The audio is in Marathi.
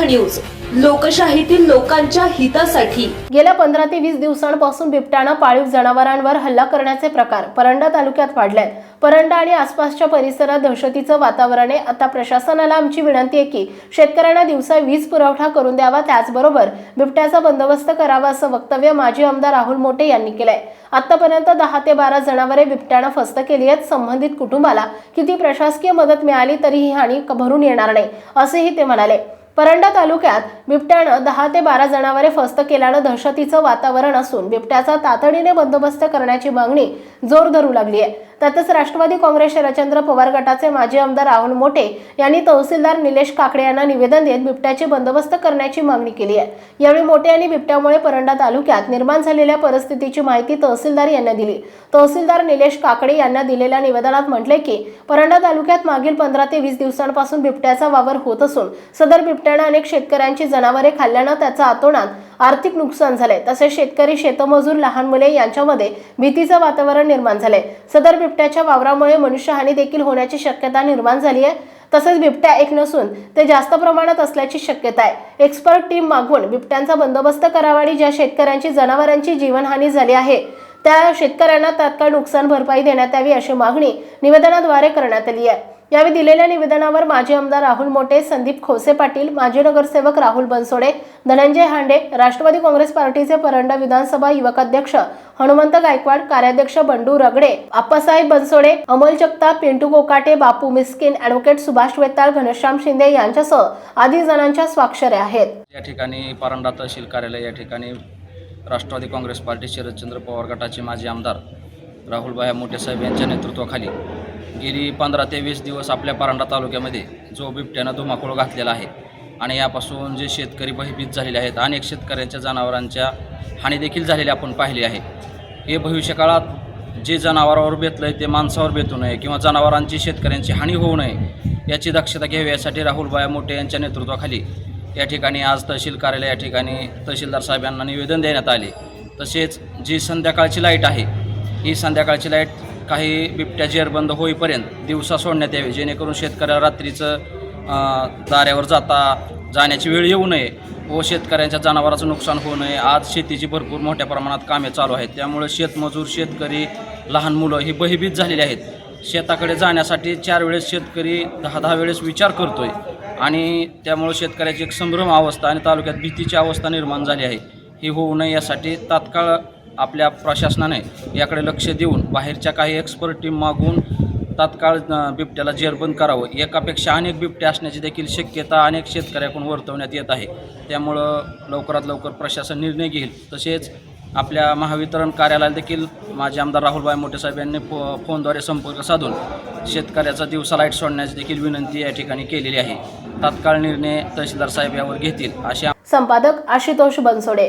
न्यूज. लोकशाहीतील लोकांच्या हितासाठी. गेल्या पंधरा ते वीस दिवसांपासून बिबट्यानं पाळीव जनावरांवर हल्ला करण्याचे प्रकार परंडा तालुक्यात वाढलेत. परंडा आणि आसपासच्या परिसरात दहशतीचं वातावरण आहे. आता प्रशासनाला आमची विनंती आहे की शेतकऱ्यांना दिवसा वीज पुरवठा करून द्यावा. त्याचबरोबर बिबट्याचा बंदोबस्त करावा असं वक्तव्य माजी आमदार राहुल मोटे यांनी केलंय. आतापर्यंत दहा ते बारा जनावरे बिबट्यानं फस्त केली आहेत. संबंधित कुटुंबाला किती प्रशासकीय मदत मिळाली तरी ही हानी भरून येणार नाही असेही ते म्हणाले. परंडा तालुक्यात बिबट्यानं दहा ते बारा जनावरे फस्त केल्यानं दहशतीचं वातावरण असून बिबट्याचा तातडीने बंदोबस्त करण्याची मागणी जोर धरू लागली आहे. त्यातच राष्ट्रवादी काँग्रेस शरदचंद्र पवार गटाचे माजी आमदार राहुल मोटे यांनी तहसीलदार निलेश काकडे यांना निवेदन देत बिबट्याची बंदोबस्त करण्याची मागणी केली आहे. यावेळी मोटे यांनी बिबट्यामुळे परंडा तालुक्यात निर्माण झालेल्या परिस्थितीची माहिती तहसीलदार यांना दिली. तहसीलदार निलेश काकडे यांना दिलेल्या निवेदनात म्हटले की परंडा तालुक्यात मागील पंधरा ते वीस दिवसांपासून बिबट्याचा वावर होत असून सदर बिबट्यानं अनेक शेतकऱ्यांची जनावरे खाल्ल्यानं त्याचा आतोनात आर्थिक नुकसान झाले तसेच शेतकरी शेतमजूर लहान मुले यांच्यामध्ये भीतीचं वातावरण निर्माण झाले सदर बिबट्याच्या वावरामुळे मनुष्यहानी देखील होण्याची शक्यता निर्माण झाली आहे. तसेच बिबट्या एक नसून ते जास्त प्रमाणात असल्याची शक्यता आहे. एक्सपर्ट टीम मागवून बिबट्यांचा बंदोबस्त करावा आणि ज्या शेतकऱ्यांची जनावरांची जीवनहानी झाली आहे त्या शेतकऱ्यांना तात्काळ नुकसान भरपाई देण्यात यावी अशी मागणी निवेदनाद्वारे करण्यात आली आहे. यावेळी दिलेल्या निवेदनावर माजी आमदार राहुल मोटे संदीप खोसे पाटील माजी नगरसेवक राहुल बनसोडे धनंजय हांडे राष्ट्रवादी काँग्रेस पार्टीचे परंडा विधानसभा युवक अध्यक्ष हनुमंत गायकवाड कार्याध्यक्ष बंडू रगडे आप्पासाहेब बनसोडे अमोल जगताप पिंटू कोकाटे बापू मिस्किन ॲडव्होकेट सुभाष वेताळ घनश्याम शिंदे यांच्यासह आदी जणांच्या स्वाक्षऱ्या आहेत. या ठिकाणी परंडा तहसील कार्यालय या ठिकाणी राष्ट्रवादी काँग्रेस पार्टी शरदचंद्र पवार गटाचे माजी आमदार राहुलभाया मोठेसाहेब यांच्या नेतृत्वाखाली गेली पंधरा ते वीस दिवस आपल्या परांडा तालुक्यामध्ये जो बिबट्यानं धुमाकूळ घातलेला आहे आणि यापासून जे शेतकरी भयभीत झालेले आहेत अनेक शेतकऱ्यांच्या जनावरांच्या हानी देखील झालेली आपण पाहिली आहे. हे भविष्यकाळात जे जनावरावर बेतलं आहे ते माणसावर बेतू नये किंवा जनावरांची शेतकऱ्यांची हानी होऊ नये याची दक्षता घ्यावी यासाठी राहुलबाया मोठे यांच्या नेतृत्वाखाली या ठिकाणी आज तहसील कार्यालय या ठिकाणी तहसीलदार साहेब यांना निवेदन देण्यात आले. तसेच जी संध्याकाळची लाइट आहे ही संध्याकाळची लाइट काही बिबट्या जेरबंद होईपर्यंत दिवसा सोडण्यात यावी जेणेकरून शेतकऱ्याला रात्रीचं दाऱ्यावर जाता जाण्याची वेळ येऊ नये व शेतकऱ्यांच्या जनावराचं नुकसान होऊ नये. आज शेतीची भरपूर मोठ्या प्रमाणात कामे चालू आहेत. त्यामुळे शेतमजूर शेतकरी लहान मुलं ही बहिबीत झालेली आहेत. शेताकडे जाण्यासाठी चार वेळेस शेतकरी दहा दहा वेळेस विचार करतोय आणि त्यामुळे शेतकऱ्याची एक संभ्रम अवस्था आणि तालुक्यात भीतीची अवस्था निर्माण झाली आहे. ही होऊ नये यासाठी तात्काळ आपल्या प्रशासनाने याकडे लक्ष देऊन बाहेरच्या काही एक्सपर्ट टीम मागून तात्काळ बिबट्याला जेरबंद करावं. एकापेक्षा अनेक बिबटे असण्याची देखील शक्यता अनेक शेतकऱ्याकडून वर्तवण्यात येत आहे. त्यामुळं लवकरात लवकर प्रशासन निर्णय घेईल. तसेच आपल्या महावितरण कार्यालयाला देखील माझे आमदार राहुलबाई मोठेसाहेब यांनी फो फोनद्वारे संपर्क साधून शेतकऱ्याचा दिवसा लाइट सोडण्याची देखील विनंती या ठिकाणी केलेली आहे. तात्काळ निर्णय तहसीलदार साहेब यावर घेतील अशा संपादक आशुतोष बनसोडे.